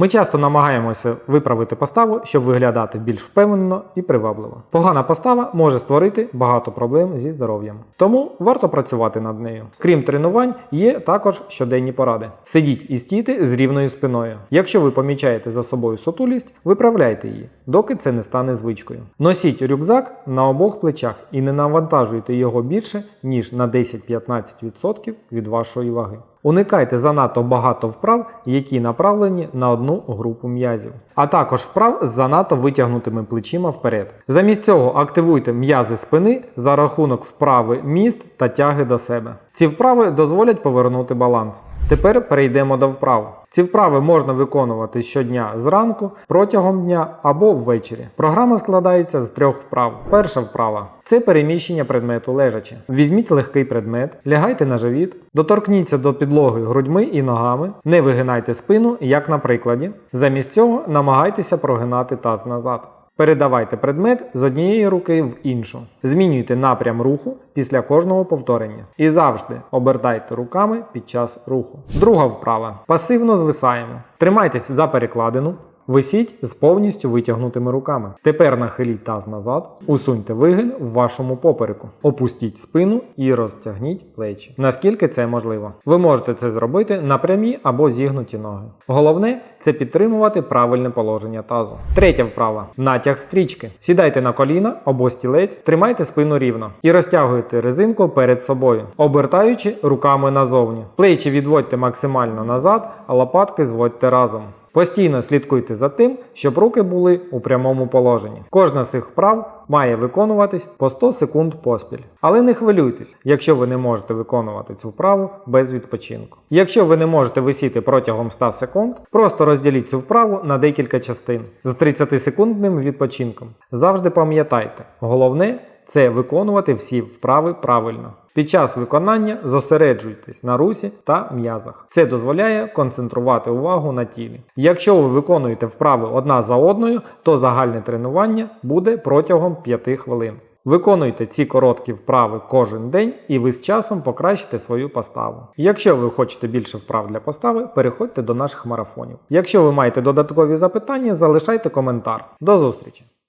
Ми часто намагаємося виправити поставу, щоб виглядати більш впевнено і привабливо. Погана постава може створити багато проблем зі здоров'ям, тому варто працювати над нею. Крім тренувань, є також щоденні поради. Сидіть і стійте з рівною спиною. Якщо ви помічаєте за собою сутулість, виправляйте її, доки це не стане звичкою. Носіть рюкзак на обох плечах і не навантажуйте його більше, ніж на 10-15% від вашої ваги. Уникайте занадто багато вправ, які направлені на одну групу м'язів, а також вправ з занадто витягнутими плечима вперед. Замість цього активуйте м'язи спини за рахунок вправи міст та тяги до себе. Ці вправи дозволять повернути баланс. Тепер перейдемо до вправ. Ці вправи можна виконувати щодня зранку, протягом дня або ввечері. Програма складається з трьох вправ. Перша вправа це переміщення предмету лежачи. Візьміть легкий предмет, лягайте на живіт, доторкніться до підлоги грудьми і ногами, не вигинайте спину, як на прикладі. Замість цього намагайтеся прогинати таз назад. Передавайте предмет з однієї руки в іншу. Змінюйте напрям руху після кожного повторення. І завжди обертайте руками під час руху. Друга вправа. Пасивно звисаємо. Тримайтеся за перекладину. Висіть з повністю витягнутими руками. Тепер нахиліть таз назад, усуньте вигин в вашому попереку, опустіть спину і розтягніть плечі. Наскільки це можливо. Ви можете це зробити на прямі або зігнуті ноги. Головне це підтримувати правильне положення тазу. Третя вправа натяг стрічки. Сідайте на коліна або стілець, тримайте спину рівно і розтягуйте резинку перед собою, обертаючи руками назовні. Плечі відводьте максимально назад, а лопатки зводьте разом. Постійно слідкуйте за тим, щоб руки були у прямому положенні. Кожна з цих вправ має виконуватись по 100 секунд поспіль. Але не хвилюйтесь, якщо ви не можете виконувати цю вправу без відпочинку. Якщо ви не можете висіти протягом 100 секунд, просто розділіть цю вправу на декілька частин з 30-секундним відпочинком. Завжди пам'ятайте, головне це виконувати всі вправи правильно. Під час виконання зосереджуйтесь на русі та м'язах. Це дозволяє концентрувати увагу на тілі. Якщо ви виконуєте вправи одна за одною, то загальне тренування буде протягом 5 хвилин. Виконуйте ці короткі вправи кожен день і ви з часом покращите свою поставу. Якщо ви хочете більше вправ для постави, переходьте до наших марафонів. Якщо ви маєте додаткові запитання, залишайте коментар. До зустрічі!